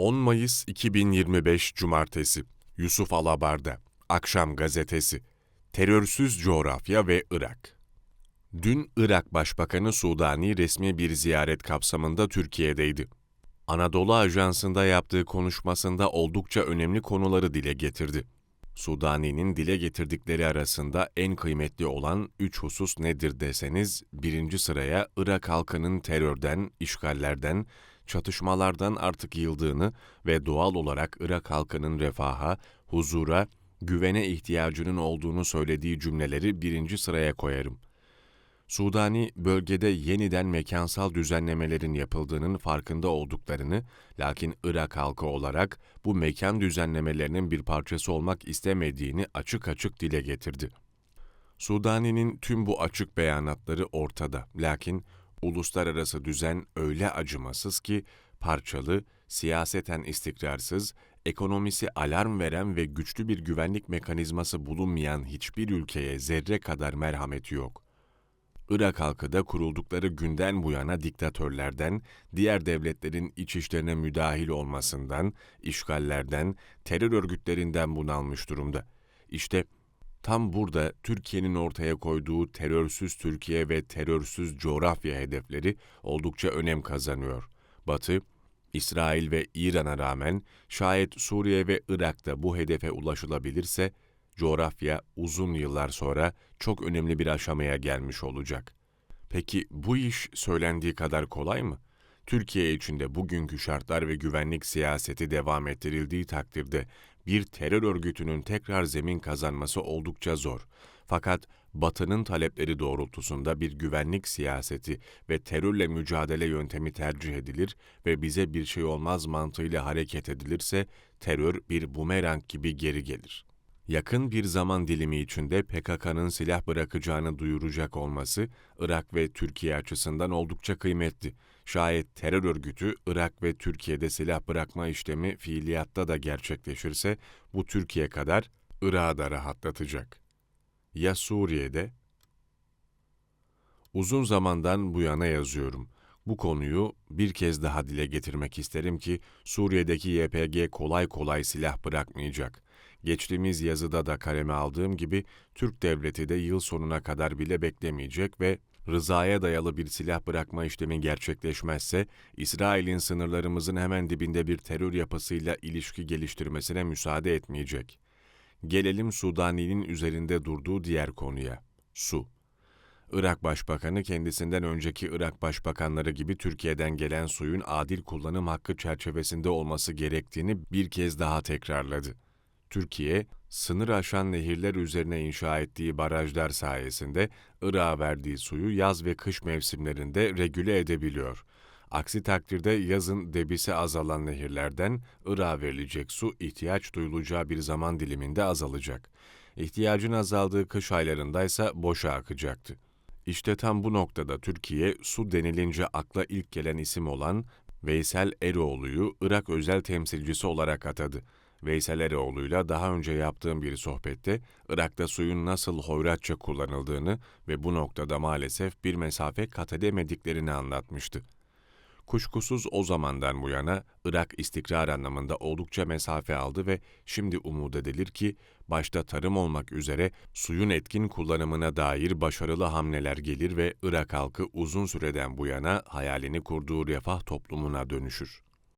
10 Mayıs 2025 Cumartesi Yusuf Alabar'da Akşam Gazetesi Terörsüz Coğrafya ve Irak Dün Irak Başbakanı Sudani resmi bir ziyaret kapsamında Türkiye'deydi. Anadolu Ajansı'nda yaptığı konuşmasında oldukça önemli konuları dile getirdi. Sudani'nin dile getirdikleri arasında en kıymetli olan üç husus nedir deseniz, birinci sıraya Irak halkının terörden, işgallerden, çatışmalardan artık yıldığını ve doğal olarak Irak halkının refaha, huzura, güvene ihtiyacının olduğunu söylediği cümleleri birinci sıraya koyarım. Sudani, bölgede yeniden mekansal düzenlemelerin yapıldığının farkında olduklarını, lakin Irak halkı olarak bu mekan düzenlemelerinin bir parçası olmak istemediğini açık açık dile getirdi. Sudani'nin tüm bu açık beyanatları ortada, lakin uluslararası düzen öyle acımasız ki parçalı, siyaseten istikrarsız, ekonomisi alarm veren ve güçlü bir güvenlik mekanizması bulunmayan hiçbir ülkeye zerre kadar merhameti yok.'' Irak halkı da kuruldukları günden bu yana diktatörlerden, diğer devletlerin iç işlerine müdahil olmasından, işgallerden, terör örgütlerinden bunalmış durumda. İşte tam burada Türkiye'nin ortaya koyduğu terörsüz Türkiye ve terörsüz coğrafya hedefleri oldukça önem kazanıyor. Batı, İsrail ve İran'a rağmen şayet Suriye ve Irak'ta bu hedefe ulaşılabilirse coğrafya uzun yıllar sonra çok önemli bir aşamaya gelmiş olacak. Peki bu iş söylendiği kadar kolay mı? Türkiye içinde bugünkü şartlar ve güvenlik siyaseti devam ettirildiği takdirde bir terör örgütünün tekrar zemin kazanması oldukça zor. Fakat Batı'nın talepleri doğrultusunda bir güvenlik siyaseti ve terörle mücadele yöntemi tercih edilir ve bize bir şey olmaz mantığıyla hareket edilirse terör bir bumerang gibi geri gelir yakın bir zaman dilimi içinde PKK'nın silah bırakacağını duyuracak olması Irak ve Türkiye açısından oldukça kıymetli. Şayet terör örgütü Irak ve Türkiye'de silah bırakma işlemi fiiliyatta da gerçekleşirse bu Türkiye kadar Irak'ı da rahatlatacak. Ya Suriye'de? Uzun zamandan bu yana yazıyorum. Bu konuyu bir kez daha dile getirmek isterim ki Suriye'deki YPG kolay kolay silah bırakmayacak. Geçtiğimiz yazıda da kaleme aldığım gibi Türk devleti de yıl sonuna kadar bile beklemeyecek ve rızaya dayalı bir silah bırakma işlemi gerçekleşmezse İsrail'in sınırlarımızın hemen dibinde bir terör yapısıyla ilişki geliştirmesine müsaade etmeyecek. Gelelim Sudani'nin üzerinde durduğu diğer konuya. Su. Irak Başbakanı kendisinden önceki Irak Başbakanları gibi Türkiye'den gelen suyun adil kullanım hakkı çerçevesinde olması gerektiğini bir kez daha tekrarladı. Türkiye, sınır aşan nehirler üzerine inşa ettiği barajlar sayesinde Irak'a verdiği suyu yaz ve kış mevsimlerinde regüle edebiliyor. Aksi takdirde yazın debisi azalan nehirlerden Irak'a verilecek su ihtiyaç duyulacağı bir zaman diliminde azalacak. İhtiyacın azaldığı kış aylarındaysa boşa akacaktı. İşte tam bu noktada Türkiye su denilince akla ilk gelen isim olan Veysel Eroğlu'yu Irak özel temsilcisi olarak atadı. Veysel Eroğlu'yla daha önce yaptığım bir sohbette Irak'ta suyun nasıl hoyratça kullanıldığını ve bu noktada maalesef bir mesafe kat edemediklerini anlatmıştı. Kuşkusuz o zamandan bu yana Irak istikrar anlamında oldukça mesafe aldı ve şimdi umut edilir ki başta tarım olmak üzere suyun etkin kullanımına dair başarılı hamleler gelir ve Irak halkı uzun süreden bu yana hayalini kurduğu refah toplumuna dönüşür.